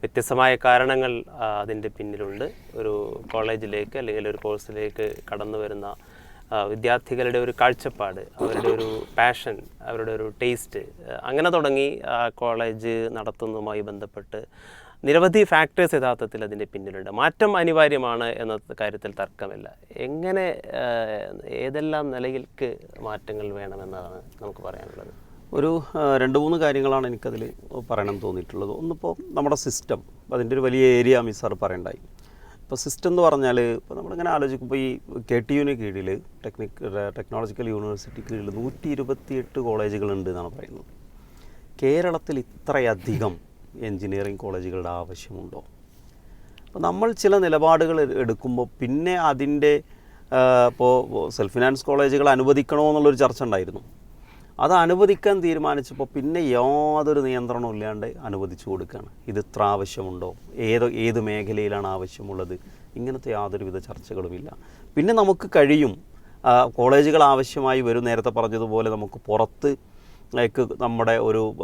[SPEAKER 3] വ്യത്യസ്തമായ കാരണങ്ങൾ അതിന്റെ പിന്നിലുണ്ട്. ഒരു കോളേജിലേക്ക് അല്ലെങ്കിൽ ഒരു കോഴ്സിലേക്ക് കടന്നു വരുന്ന വിദ്യാർത്ഥികളുടെ ഒരു കാഴ്ചപ്പാട് അവരുടെ ഒരു പാഷൻ അവരുടെ ഒരു ടേസ്റ്റ് അങ്ങനെ തുടങ്ങി കോളേജ് നടത്തുന്നതുമായി ബന്ധപ്പെട്ട് നിരവധി ഫാക്ടേഴ്സ് യഥാർത്ഥത്തിൽ അതിന്റെ പിന്നിലുണ്ട്. മാറ്റം അനിവാര്യമാണ് എന്ന കാര്യത്തിൽ തർക്കമില്ല. എങ്ങനെ ഏതെല്ലാം നിലയിൽക്ക് മാറ്റങ്ങൾ വേണമെന്നതാണ് നമുക്ക് പറയാനുള്ളത്?
[SPEAKER 2] ഒരു രണ്ട് മൂന്ന് കാര്യങ്ങളാണ് എനിക്കതിൽ പറയണം തോന്നിയിട്ടുള്ളത്. ഒന്നിപ്പോൾ നമ്മുടെ സിസ്റ്റം അതിന്റെ ഒരു വലിയ ഏരിയ മിസ്സാർ പറയണ്ടായി. ഇപ്പോൾ സിസ്റ്റം എന്ന് പറഞ്ഞാൽ ഇപ്പോൾ നമ്മളിങ്ങനെ ആലോചിക്കുമ്പോൾ ഈ കെ ടി യുവിന് കീഴിൽ ടെക്നിക് ടെക്നോളജിക്കൽ യൂണിവേഴ്സിറ്റി കീഴിൽ നൂറ്റി ഇരുപത്തിയെട്ട് കോളേജുകളുണ്ട് എന്നാണ് പറയുന്നത്. കേരളത്തിൽ ഇത്രയധികം എൻജിനീയറിംഗ് കോളേജുകളുടെ ആവശ്യമുണ്ടോ? അപ്പോൾ നമ്മൾ ചില നിലപാടുകൾ എടുക്കുമ്പോൾ പിന്നെ അതിന്റെ ഇപ്പോൾ സെൽഫ് ഫിനാൻസ് കോളേജുകൾ അനുവദിക്കണോ എന്നുള്ളൊരു ചർച്ച ഉണ്ടായിരുന്നു. അത് അനുവദിക്കാൻ തീരുമാനിച്ചപ്പോൾ പിന്നെ യാതൊരു നിയന്ത്രണവും ഇല്ലാണ്ട് അനുവദിച്ചു കൊടുക്കുകയാണ്. ഇത് ഇത്ര ആവശ്യമുണ്ടോ? ഏത് ഏത് മേഖലയിലാണ് ആവശ്യമുള്ളത്? ഇങ്ങനത്തെ യാതൊരുവിധ ചർച്ചകളുമില്ല. പിന്നെ നമുക്ക് കഴിയും. കോളേജുകൾ ആവശ്യമായി വരും. നേരത്തെ പറഞ്ഞതുപോലെ നമുക്ക് പുറത്ത് നമ്മുടെ ഒരു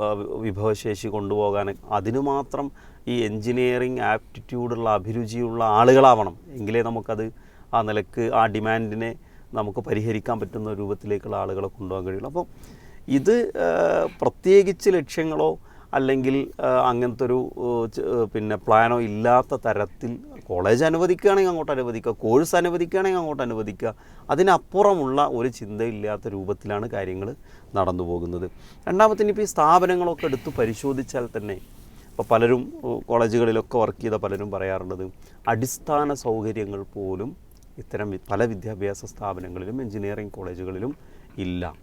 [SPEAKER 2] വിഭവശേഷി കൊണ്ടുപോകാൻ അതിനു മാത്രം ഈ എൻജിനീയറിങ് ആപ്റ്റിറ്റ്യൂഡുള്ള അഭിരുചിയുള്ള ആളുകളാവണം. എങ്കിലേ നമുക്കത് ആ നിലയ്ക്ക് ആ ഡിമാൻഡിനെ നമുക്ക് പരിഹരിക്കാൻ പറ്റുന്ന രൂപത്തിലേക്കുള്ള ആളുകളെ കൊണ്ടുപോകാൻ കഴിയുള്ളൂ. അപ്പോൾ ഇത് പ്രത്യേകിച്ച് ലക്ഷ്യങ്ങളോ അല്ലെങ്കിൽ അങ്ങനത്തെ ഒരു പിന്നെ പ്ലാനോ ഇല്ലാത്ത തരത്തിൽ കോളേജ് അനുവദിക്കുകയാണെങ്കിൽ അങ്ങോട്ട് അനുവദിക്കുക കോഴ്സ് അനുവദിക്കുകയാണെങ്കിൽ അങ്ങോട്ട് അനുവദിക്കുക അതിനപ്പുറമുള്ള ഒരു ചിന്തയില്ലാത്ത രൂപത്തിലാണ് കാര്യങ്ങൾ നടന്നു പോകുന്നത്. രണ്ടാമത്തെ ഇനിയിപ്പോൾ ഈ സ്ഥാപനങ്ങളൊക്കെ എടുത്ത് പരിശോധിച്ചാൽ തന്നെ ഇപ്പോൾ പലരും കോളേജുകളിലൊക്കെ വർക്ക് ചെയ്ത പലരും പറയാറുള്ളത് അടിസ്ഥാന സൗകര്യങ്ങൾ പോലും ഇത്തരം പല വിദ്യാഭ്യാസ സ്ഥാപനങ്ങളിലും എഞ്ചിനീയറിംഗ് കോളേജുകളിലും ഇല്ല.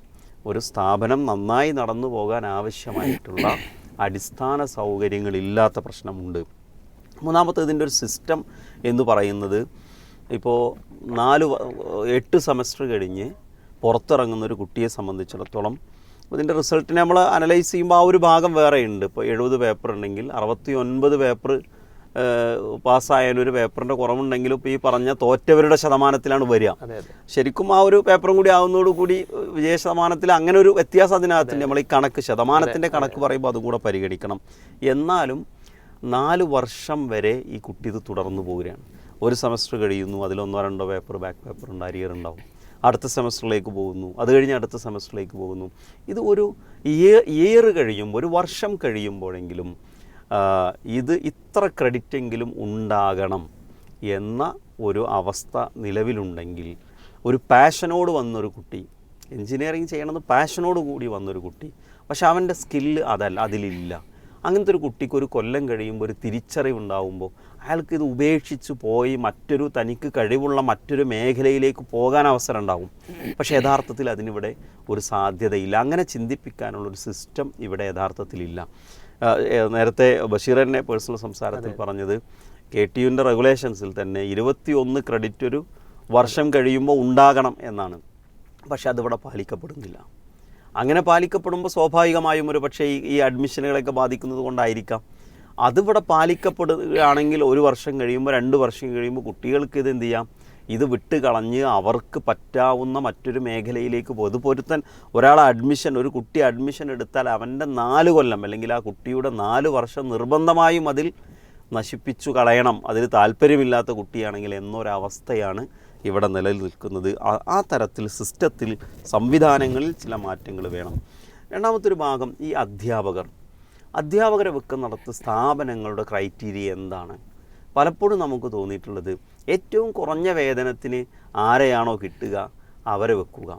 [SPEAKER 2] ഒരു സ്ഥാപനം നന്നായി നടന്നു പോകാൻ ആവശ്യമായിട്ടുള്ള അടിസ്ഥാന സൗകര്യങ്ങളില്ലാത്ത പ്രശ്നമുണ്ട്. മൂന്നാമത്തെ ഇതിന്റെ ഒരു സിസ്റ്റം എന്ന് പറയുന്നത് ഇപ്പോൾ നാല് എട്ട് സെമസ്റ്റർ കഴിഞ്ഞ് പുറത്തിറങ്ങുന്ന ഒരു കുട്ടിയെ സംബന്ധിച്ചിടത്തോളം ഇതിന്റെ റിസൾട്ടിനെ നമ്മൾ അനലൈസ് ചെയ്യുമ്പോൾ ആ ഒരു ഭാഗം വേറെയുണ്ട്. ഇപ്പോൾ എഴുപത് പേപ്പർ ഉണ്ടെങ്കിൽ അറുപത്തി ഒൻപത് പേപ്പർ പാസ്സായാലും ഒരു പേപ്പറിന്റെ കുറവുണ്ടെങ്കിലും ഇപ്പോൾ ഈ പറഞ്ഞ തോറ്റവരുടെ ശതമാനത്തിലാണ് വരിക. ശരിക്കും ആ ഒരു പേപ്പറും കൂടി ആവുന്നതോടുകൂടി കൂടി വിജയ ശതമാനത്തിൽ അങ്ങനെ ഒരു വ്യത്യാസം അതിനകത്തുണ്ട് നമ്മൾ ഈ കണക്ക് ശതമാനത്തിന്റെ കണക്ക് പറയുമ്പോൾ അതും കൂടെ പരിഗണിക്കണം. എന്നാലും നാല് വർഷം വരെ ഈ കുട്ടി ഇത് തുടർന്നു പോവുകയാണ്. ഒരു സെമസ്റ്റർ കഴിയുന്നു അതിലൊന്നോ രണ്ടോ പേപ്പർ ബാക്ക് പേപ്പർ ഉണ്ട് അരിയർ ഉണ്ടാവും. അടുത്ത സെമസ്റ്ററിലേക്ക് പോകുന്നു അത് കഴിഞ്ഞ് അടുത്ത സെമസ്റ്ററിലേക്ക് പോകുന്നു. ഇത് ഒരു ഇയർ കഴിയുമ്പോൾ ഒരു വർഷം കഴിയുമ്പോഴെങ്കിലും ഇത് ഇത്ര ക്രെഡിറ്റ് എങ്കിലും ഉണ്ടാകണം എന്ന ഒരു അവസ്ഥ നിലവിലുണ്ടെങ്കിൽ ഒരു പാഷനോട് വന്നൊരു കുട്ടി എൻജിനീയറിങ് ചെയ്യണമെന്ന് പാഷനോട് കൂടി വന്നൊരു കുട്ടി പക്ഷെ അവന്റെ സ്കില്ല് അതല്ല അതിലില്ല. അങ്ങനത്തെ ഒരു കുട്ടിക്ക് ഒരു കൊല്ലം കഴിയുമ്പോൾ ഒരു തിരിച്ചറിവുണ്ടാവുമ്പോൾ അയാൾക്ക് ഇത് ഉപേക്ഷിച്ച് പോയി മറ്റൊരു തനിക്ക് കഴിവുള്ള മറ്റൊരു മേഖലയിലേക്ക് പോകാൻ അവസരം ഉണ്ടാകും പക്ഷേ യഥാർത്ഥത്തിൽ അതിനിവിടെ ഒരു സാധ്യതയില്ല. അങ്ങനെ ചിന്തിപ്പിക്കാനുള്ള ഒരു സിസ്റ്റം ഇവിടെ യഥാർത്ഥത്തിലില്ല. നേരത്തെ ബഷീറിനെ പേഴ്സണൽ സംസാരത്തിൽ പറഞ്ഞത് കെ ടി യുവിന്റെ റെഗുലേഷൻസിൽ തന്നെ ഇരുപത്തി ഒന്ന് ക്രെഡിറ്റ് ഒരു വർഷം കഴിയുമ്പോൾ ഉണ്ടാകണം എന്നാണ്. പക്ഷേ അതിവിടെ പാലിക്കപ്പെടുന്നില്ല. അങ്ങനെ പാലിക്കപ്പെടുമ്പോൾ സ്വാഭാവികമായും ഒരു പക്ഷേ ഈ ഈ അഡ്മിഷനുകളൊക്കെ ബാധിക്കുന്നത് കൊണ്ടായിരിക്കാം. അതിവിടെ പാലിക്കപ്പെടുകയാണെങ്കിൽ ഒരു വർഷം കഴിയുമ്പോൾ രണ്ട് വർഷം കഴിയുമ്പോൾ കുട്ടികൾക്ക് ഇത് എന്ത് ചെയ്യാം? ഇത് വിട്ട് കളഞ്ഞ് അവർക്ക് പറ്റാവുന്ന മറ്റൊരു മേഖലയിലേക്ക് പോകും. ഇത് പൊരുത്തൻ ഒരാൾ അഡ്മിഷൻ ഒരു കുട്ടി അഡ്മിഷൻ എടുത്താൽ അവന്റെ നാല് കൊല്ലം അല്ലെങ്കിൽ ആ കുട്ടിയുടെ നാല് വർഷം നിർബന്ധമായും അതിൽ നശിപ്പിച്ചു കളയണം. അതിൽ താല്പര്യമില്ലാത്ത കുട്ടിയാണെങ്കിൽ എന്നൊരവസ്ഥയാണ് ഇവിടെ നിലനിൽക്കുന്നത് ആ- തരത്തിൽ സിസ്റ്റത്തിൽ സംവിധാനങ്ങളിൽ ചില മാറ്റങ്ങൾ വേണം. രണ്ടാമത്തൊരു ഭാഗം ഈ അധ്യാപകർ. അധ്യാപകരെ വെക്കുന്നിടത്ത് സ്ഥാപനങ്ങളുടെ ക്രൈറ്റീരിയ എന്താണ്? പലപ്പോഴും നമുക്ക് തോന്നിയിട്ടുള്ളത് ഏറ്റവും കുറഞ്ഞ വേതനത്തിന് ആരെയാണോ കിട്ടുക അവരെ വെക്കുക.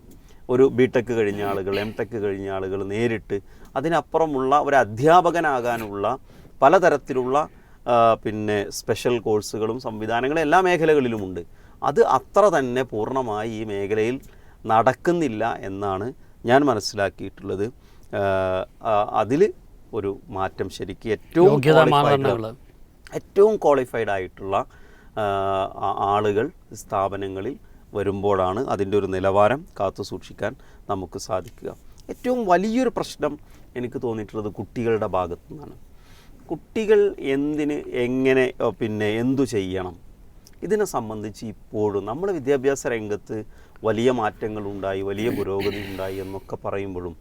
[SPEAKER 2] ഒരു ബി ടെക് കഴിഞ്ഞ ആളുകൾ എം ടെക് കഴിഞ്ഞ ആളുകൾ നേരിട്ട് അതിനപ്പുറമുള്ള ഒരു അധ്യാപകനാകാനുള്ള പലതരത്തിലുള്ള പിന്നെ സ്പെഷ്യൽ കോഴ്സുകളും സംവിധാനങ്ങളും എല്ലാ മേഖലകളിലുമുണ്ട്. അത് അത്ര തന്നെ പൂർണമായി ഈ മേഖലയിൽ നടക്കുന്നില്ല എന്നാണ് ഞാൻ മനസ്സിലാക്കിയിട്ടുള്ളത്. അതിൽ ഒരു മാറ്റം ശരിക്കും ഏറ്റവും ഏറ്റവും ക്വാളിഫൈഡ് ആയിട്ടുള്ള ആളുകൾ സ്ഥാപനങ്ങളിൽ വരുമ്പോഴാണ് അതിന്റെ ഒരു നിലവാരം കാത്തു സൂക്ഷിക്കാൻ നമുക്ക് സാധിക്കുക. ഏറ്റവും വലിയൊരു പ്രശ്നം എനിക്ക് തോന്നിയിട്ടുള്ളത് കുട്ടികളുടെ ഭാഗത്തു നിന്നാണ് കുട്ടികൾ എന്തിന് എങ്ങനെ പിന്നെ എന്തു ചെയ്യണം? ഇതിനെ സംബന്ധിച്ച് ഇപ്പോഴും നമ്മുടെ വിദ്യാഭ്യാസ രംഗത്ത് വലിയ മാറ്റങ്ങൾ ഉണ്ടായി വലിയ പുരോഗതി ഉണ്ടായി എന്നൊക്കെ പറയുമ്പോഴും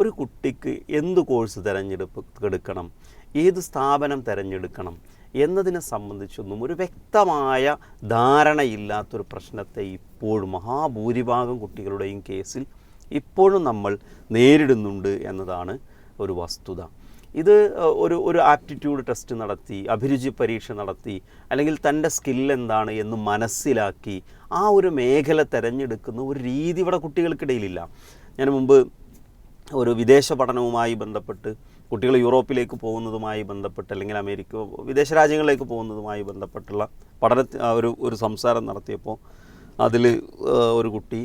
[SPEAKER 2] ഒരു കുട്ടിക്ക് എന്ത് കോഴ്സ് തിരഞ്ഞെടുപ്പ് എടുക്കണം? ഏത് സ്ഥാപനം തിരഞ്ഞെടുക്കണം? എന്നതിനെ സംബന്ധിച്ചൊന്നും ഒരു വ്യക്തമായ ധാരണയില്ലാത്തൊരു പ്രശ്നത്തെ ഇപ്പോഴും മഹാഭൂരിഭാഗം കുട്ടികളുടെയും കേസിൽ ഇപ്പോഴും നമ്മൾ നേരിടുന്നുണ്ട് എന്നതാണ് ഒരു വസ്തുത. ഇത് ഒരു ഒരു ആപ്റ്റിറ്റ്യൂഡ് ടെസ്റ്റ് നടത്തി അഭിരുചി പരീക്ഷ നടത്തി അല്ലെങ്കിൽ തന്റെ സ്കിൽ എന്താണ് എന്ന് മനസ്സിലാക്കി ആ ഒരു മേഖല തിരഞ്ഞെടുക്കുന്ന ഒരു രീതി ഇവിടെ കുട്ടികൾക്കിടയിലില്ല. ഞാൻ മുമ്പ് ഒരു വിദേശ പഠനവുമായി ബന്ധപ്പെട്ട് കുട്ടികൾ യൂറോപ്പിലേക്ക് പോകുന്നതുമായി ബന്ധപ്പെട്ട് അല്ലെങ്കിൽ അമേരിക്ക വിദേശ രാജ്യങ്ങളിലേക്ക് പോകുന്നതുമായി ബന്ധപ്പെട്ടുള്ള പഠന ഒരു ഒരു സംസാരം നടത്തിയപ്പോൾ അതിൽ ഒരു കുട്ടി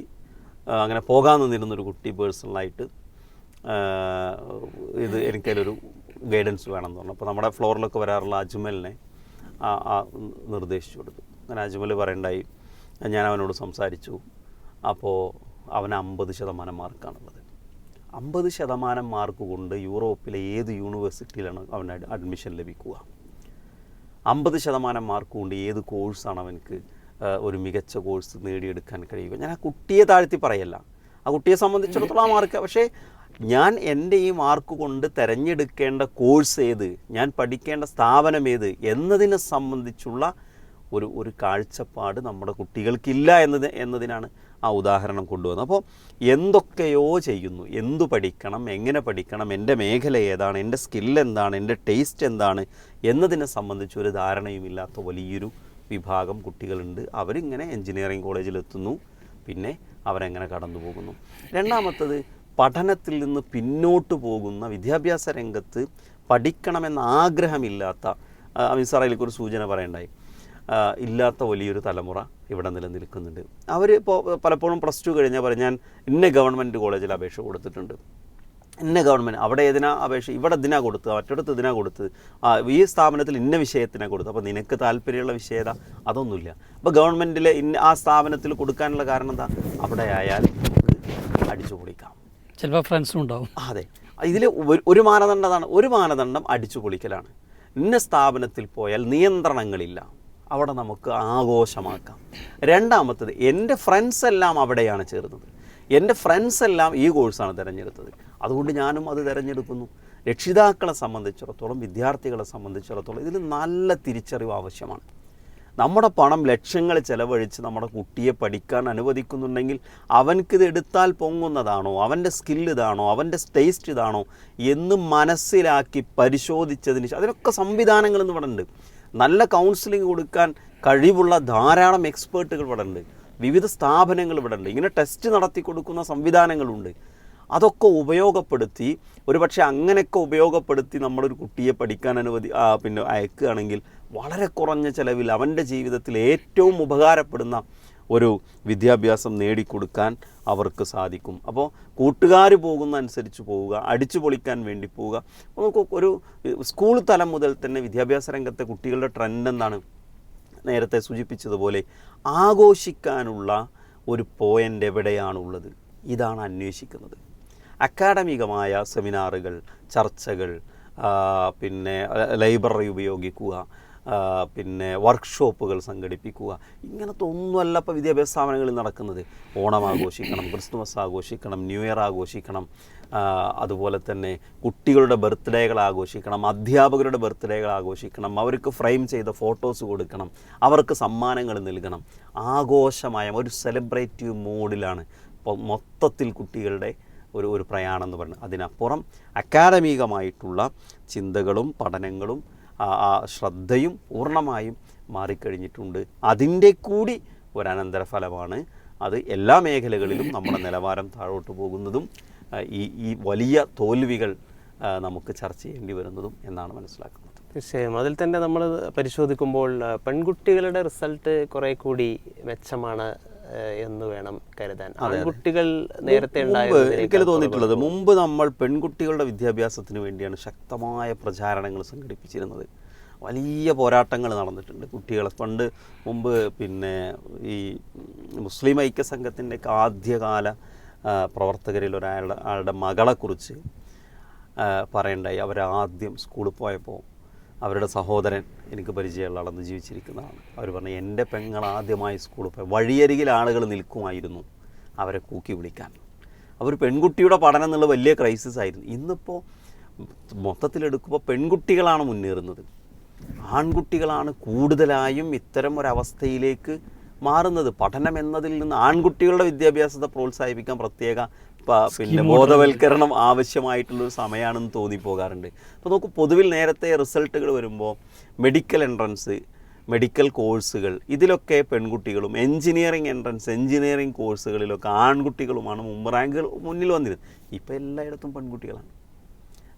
[SPEAKER 2] അങ്ങനെ പോകാൻ നിന്നിരുന്നൊരു കുട്ടി പേഴ്സണലായിട്ട് ഇത് എനിക്കതിലൊരു ഗൈഡൻസ് വേണമെന്ന് പറഞ്ഞു. അപ്പോൾ നമ്മുടെ ഫ്ലോറിലൊക്കെ വരാറുള്ള അജ്മലിനെ ആ നിർദ്ദേശിച്ചു കൊടുത്തു. അങ്ങനെ അജ്മൽ പറയണ്ടായി ഞാൻ അവനോട് സംസാരിച്ചു. അപ്പോൾ അവന് അമ്പത് ശതമാനം മാർക്കാണുള്ളത്. അമ്പത് ശതമാനം മാർക്ക് കൊണ്ട് യൂറോപ്പിലെ ഏത് യൂണിവേഴ്സിറ്റിയിലാണ് അവന് അഡ്മിഷൻ ലഭിക്കുക? അമ്പത് ശതമാനം മാർക്ക് കൊണ്ട് ഏത് കോഴ്സാണ് അവനക്ക് ഒരു മികച്ച കോഴ്സ് നേടിയെടുക്കാൻ കഴിയുക? ഞാൻ ആ കുട്ടിയെ താഴ്ത്തി പറയല്ല. ആ കുട്ടിയെ സംബന്ധിച്ചിടത്തോളം മാർക്ക് പക്ഷേ ഞാൻ എന്റെ ഈ മാർക്ക് കൊണ്ട് തിരഞ്ഞെടുക്കേണ്ട കോഴ്സ് ഏത് ഞാൻ പഠിക്കേണ്ട സ്ഥാപനം ഏത് എന്നതിനെ സംബന്ധിച്ചുള്ള ഒരു ഒരു കാഴ്ചപ്പാട് നമ്മുടെ കുട്ടികൾക്കില്ല എന്നത് എന്നതിനാണ് ആ ഉദാഹരണം കൊണ്ടുവന്നു. അപ്പോൾ എന്തൊക്കെയോ ചെയ്യുന്നു. എന്തു പഠിക്കണം? എങ്ങനെ പഠിക്കണം? എന്റെ മേഖല ഏതാണ്? എന്റെ സ്കിൽ എന്താണ്? എന്റെ ടേസ്റ്റ് എന്താണ്? എന്നതിനെ സംബന്ധിച്ച് ഒരു ധാരണയുമില്ലാത്ത വലിയൊരു വിഭാഗം കുട്ടികളുണ്ട്. അവരിങ്ങനെ എൻജിനീയറിംഗ് കോളേജിലെത്തുന്നു. പിന്നെ അവരെങ്ങനെ കടന്നു പോകുന്നു രണ്ടാമത്തത് പഠനത്തിൽ നിന്ന് പിന്നോട്ട് പോകുന്ന വിദ്യാഭ്യാസ രംഗത്ത് പഠിക്കണമെന്ന ആഗ്രഹമില്ലാത്ത അമിത് സാർ അതിലേക്കൊരു സൂചന പറയണ്ടായി. ഇല്ലാത്ത വലിയൊരു തലമുറ ഇവിടെ നിലനിൽക്കുന്നുണ്ട്. അവർ ഇപ്പോൾ പലപ്പോഴും പ്ലസ് ടു കഴിഞ്ഞാൽ പറയും ഞാൻ ഇന്ന ഗവൺമെന്റ് കോളേജിൽ അപേക്ഷ കൊടുത്തിട്ടുണ്ട്. ഇന്ന ഗവൺമെന്റ് അവിടെ ഏതിനാ അപേക്ഷ? ഇവിടെ ഇതിനാ കൊടുത്തത് മറ്റിടത്ത് ഇതിനാ കൊടുത്തത്? ആ ഈ സ്ഥാപനത്തിൽ ഇന്ന വിഷയത്തിനാണ് കൊടുത്തത്? അപ്പോൾ നിനക്ക് താല്പര്യമുള്ള വിഷയത അതൊന്നുമില്ല. അപ്പോൾ ഗവൺമെന്റിലെ ഇന്ന ആ സ്ഥാപനത്തിൽ കൊടുക്കാനുള്ള കാരണം എന്താ? അവിടെ ആയാൽ അടിച്ചു പൊളിക്കാം.
[SPEAKER 1] ചിലപ്പോൾ ഫ്രണ്ട്സും ഉണ്ടാവും.
[SPEAKER 2] അതെ. ഇതിൽ ഒരു മാനദണ്ഡം അതാണ് ഒരു മാനദണ്ഡം അടിച്ചു പൊളിക്കലാണ്. ഇന്ന സ്ഥാപനത്തിൽ പോയാൽ നിയന്ത്രണങ്ങളില്ല. അവിടെ നമുക്ക് ആഘോഷമാക്കാം. രണ്ടാമത്തത് എന്റെ ഫ്രണ്ട്സ് എല്ലാം അവിടെയാണ് ചേർന്നത്. എന്റെ ഫ്രണ്ട്സ് എല്ലാം ഈ കോഴ്സാണ് തിരഞ്ഞെടുത്തത്. അതുകൊണ്ട് ഞാനും അത് തിരഞ്ഞെടുക്കുന്നു. രക്ഷിതാക്കളെ സംബന്ധിച്ചിടത്തോളം വിദ്യാർത്ഥികളെ സംബന്ധിച്ചിടത്തോളം ഇതിൽ നല്ല തിരിച്ചറിവ് ആവശ്യമാണ്. നമ്മുടെ പണം ലക്ഷങ്ങൾ ചെലവഴിച്ച് നമ്മുടെ കുട്ടിയെ പഠിക്കാൻ അനുവദിക്കുന്നുണ്ടെങ്കിൽ അവൻക്കിത് എടുത്താൽ പൊങ്ങുന്നതാണോ? അവന്റെ സ്കിൽ ഇതാണോ? അവന്റെ ടേസ്റ്റ് ഇതാണോ? എന്ന് മനസ്സിലാക്കി പരിശോധിച്ചതിന് അതിനൊക്കെ സംവിധാനങ്ങൾ എന്ന് നല്ല കൗൺസിലിംഗ് കൊടുക്കാൻ കഴിവുള്ള ധാരാളം എക്സ്പേർട്ടുകൾ ഇവിടെ ഉണ്ട്. വിവിധ സ്ഥാപനങ്ങൾ ഇവിടെ ഉണ്ട്. ഇങ്ങനെ ടെസ്റ്റ് നടത്തി കൊടുക്കുന്ന സംവിധാനങ്ങളുണ്ട്. അതൊക്കെ ഉപയോഗപ്പെടുത്തി ഒരുപക്ഷെ അങ്ങനെയൊക്കെ ഉപയോഗപ്പെടുത്തി നമ്മളൊരു കുട്ടിയെ പഠിക്കാൻ അനുവദി പിന്നെ അയക്കുകയാണെങ്കിൽ വളരെ കുറഞ്ഞ ചിലവിൽ അവന്റെ ജീവിതത്തിൽ ഏറ്റവും ഉപകാരപ്പെടുന്ന ഒരു വിദ്യാഭ്യാസം നേടിക്കൊടുക്കാൻ അവർക്ക് സാധിക്കും. അപ്പോൾ കൂട്ടുകാർ പോകുന്ന അനുസരിച്ച് പോവുക അടിച്ചു പൊളിക്കാൻ വേണ്ടി പോവുക. നമുക്ക് ഒരു സ്കൂൾ തലം മുതൽ തന്നെ വിദ്യാഭ്യാസ രംഗത്തെ കുട്ടികളുടെ ട്രെൻഡ് എന്താണ് നേരത്തെ സൂചിപ്പിച്ചതുപോലെ ആഘോഷിക്കാനുള്ള ഒരു പോയിന്റ് എവിടെയാണുള്ളത്? ഇതാണ് അന്വേഷിക്കുന്നത്. അക്കാഡമികമായ സെമിനാറുകൾ ചർച്ചകൾ പിന്നെ ലൈബ്രറി ഉപയോഗിക്കുക പിന്നെ വർക്ക്ഷോപ്പുകൾ സംഘടിപ്പിക്കുക. ഇങ്ങനത്തെ ഒന്നുമല്ല ഇപ്പോൾ വിദ്യാഭ്യാസ സ്ഥാപനങ്ങളിൽ നടക്കുന്നത്. ഓണം ആഘോഷിക്കണം ക്രിസ്തുമസ് ആഘോഷിക്കണം ന്യൂ ഇയർ ആഘോഷിക്കണം അതുപോലെ തന്നെ കുട്ടികളുടെ ബർത്ത്ഡേകൾ ആഘോഷിക്കണം അധ്യാപകരുടെ ബർത്ത്ഡേകൾ ആഘോഷിക്കണം അവർക്ക് ഫ്രെയിം ചെയ്ത ഫോട്ടോസ് കൊടുക്കണം അവർക്ക് സമ്മാനങ്ങൾ നൽകണം. ആഘോഷമായ ഒരു സെലിബ്രേറ്റീവ് മോഡിലാണ് ഇപ്പോൾ മൊത്തത്തിൽ കുട്ടികളുടെ ഒരു ഒരു പ്രയാണം എന്ന് പറയുന്നത്. അതിനപ്പുറം അക്കാദമികമായിട്ടുള്ള ചിന്തകളും പഠനങ്ങളും ആ ശ്രദ്ധയും പൂർണമായും മാറിക്കഴിഞ്ഞിട്ടുണ്ട്. അതിന്റെ കൂടി ഒരു അനന്തരഫലമാണ് അത് എല്ലാ മേഖലകളിലും നമ്മുടെ നിലവാരം താഴോട്ട് പോകുന്നതും ഈ ഈ വലിയ തോൽവികൾ നമുക്ക് ചർച്ച ചെയ്യേണ്ടി വരുന്നതും എന്നാണ് മനസ്സിലാക്കുന്നത്.
[SPEAKER 3] തീർച്ചയായും. അതിൽ തന്നെ നമ്മൾ പരിശോധിക്കുമ്പോൾ പെൺകുട്ടികളുടെ റിസൾട്ട് കുറേ കൂടി മെച്ചമാണ് എന്ന് വേണം കരുതാൻ. ആൺകുട്ടികൾ നേരത്തെ
[SPEAKER 2] എനിക്ക് തോന്നിയിട്ടുള്ളത് മുമ്പ് നമ്മൾ പെൺകുട്ടികളുടെ വിദ്യാഭ്യാസത്തിന് വേണ്ടിയാണ് ശക്തമായ പ്രചാരണങ്ങൾ സംഘടിപ്പിച്ചിരുന്നത്. വലിയ പോരാട്ടങ്ങൾ നടന്നിട്ടുണ്ട് കുട്ടികളെ പണ്ട്. മുമ്പ് പിന്നെ ഈ മുസ്ലിം ഐക്യ സംഘത്തിന്റെ ആദ്യകാല പ്രവർത്തകരിൽ ഒരാളുടെ ആളുടെ മകളെക്കുറിച്ച് പറയണ്ടായി. അവരാദ്യം സ്കൂളിൽ പോയപ്പോൾ അവരുടെ സഹോദരൻ എനിക്ക് പരിചയമുള്ള ആളെന്ന് ജീവിച്ചിരിക്കുന്നതാണ്. അവർ പറഞ്ഞു എന്റെ പെങ്ങൾ ആദ്യമായി സ്കൂളിൽ പോയി. വഴിയരികിൽ ആളുകൾ നിൽക്കുമായിരുന്നു അവരെ കൂക്കി വിളിക്കാൻ. അവർ പെൺകുട്ടിയുടെ പഠനം എന്നുള്ള വലിയ ക്രൈസിസ് ആയിരുന്നു. ഇന്നിപ്പോൾ മൊത്തത്തിലെടുക്കുമ്പോൾ പെൺകുട്ടികളാണ് മുന്നേറുന്നത്. ആൺകുട്ടികളാണ് കൂടുതലായും ഇത്തരം ഒരവസ്ഥയിലേക്ക് മാറുന്നത്. പഠനം എന്നതിൽ നിന്ന് ആൺകുട്ടികളുടെ വിദ്യാഭ്യാസത്തെ പ്രോത്സാഹിപ്പിക്കാൻ പ്രത്യേക പിന്നെ ബോധവൽക്കരണം ആവശ്യമായിട്ടുള്ളൊരു സമയമാണെന്ന് തോന്നി പോകാറുണ്ട് അപ്പോൾ നോക്കൂ പൊതുവിൽ നേരത്തെ റിസൾട്ടുകൾ വരുമ്പോൾ മെഡിക്കൽ എൻട്രൻസ് മെഡിക്കൽ കോഴ്സുകൾ ഇതിലൊക്കെ പെൺകുട്ടികളും എഞ്ചിനീയറിംഗ് എൻട്രൻസ് എഞ്ചിനീയറിംഗ് കോഴ്സുകളിലൊക്കെ ആൺകുട്ടികളുമാണ് മുമ്പ് റാങ്കുകൾ മുന്നിൽ വന്നിരുന്നത്. ഇപ്പോൾ എല്ലായിടത്തും പെൺകുട്ടികളാണ്.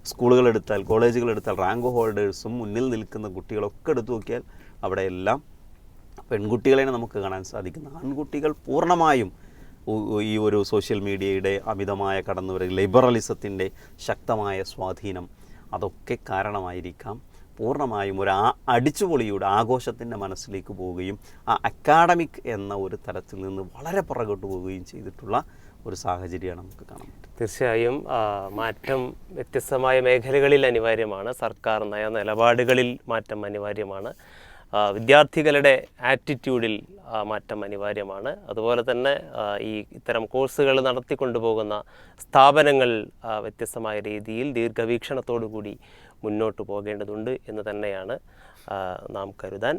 [SPEAKER 2] സ്കൂളുകൾ എടുത്താൽ കോളേജുകൾ എടുത്താൽ റാങ്ക് ഹോൾഡേഴ്സും മുന്നിൽ നിൽക്കുന്ന കുട്ടികളൊക്കെ എടുത്തു നോക്കിയാൽ അവിടെ എല്ലാം പെൺകുട്ടികളെയാണ് നമുക്ക് കാണാൻ സാധിക്കുന്നത്. ആൺകുട്ടികൾ പൂർണമായും ഈ ഒരു സോഷ്യൽ മീഡിയയുടെ അമിതമായ കടന്നുവരൽ ലിബറലിസത്തിന്റെ ശക്തമായ സ്വാധീനം അതൊക്കെ കാരണമായിരിക്കാം. പൂർണമായും ഒരു ആ അടിച്ചുപൊളിയുടെ ആഘോഷത്തിന്റെ മനസ്സിലേക്ക് പോവുകയും ആ അക്കാഡമിക് എന്ന ഒരു തലത്തിൽ നിന്ന് വളരെ പുറകോട്ട് പോവുകയും ചെയ്തിട്ടുള്ള ഒരു സാഹചര്യമാണ് നമുക്ക് കാണാൻ പറ്റും
[SPEAKER 3] തീർച്ചയായും മാറ്റം വ്യത്യസ്തമായ മേഖലകളിൽ അനിവാര്യമാണ്. സർക്കാർ നയ നിലപാടുകളിൽ മാറ്റം അനിവാര്യമാണ്. വിദ്യാർത്ഥികളുടെ ആറ്റിറ്റ്യൂഡിൽ മാറ്റം അനിവാര്യമാണ്. അതുപോലെ തന്നെ ഈ ഇത്തരം കോഴ്സുകൾ നടത്തിക്കൊണ്ടുപോകുന്ന സ്ഥാപനങ്ങൾ വ്യത്യസ്തമായ രീതിയിൽ ദീർഘവീക്ഷണത്തോടു കൂടി മുന്നോട്ട് പോകേണ്ടതുണ്ട് എന്ന് തന്നെയാണ് നാം കരുതാൻ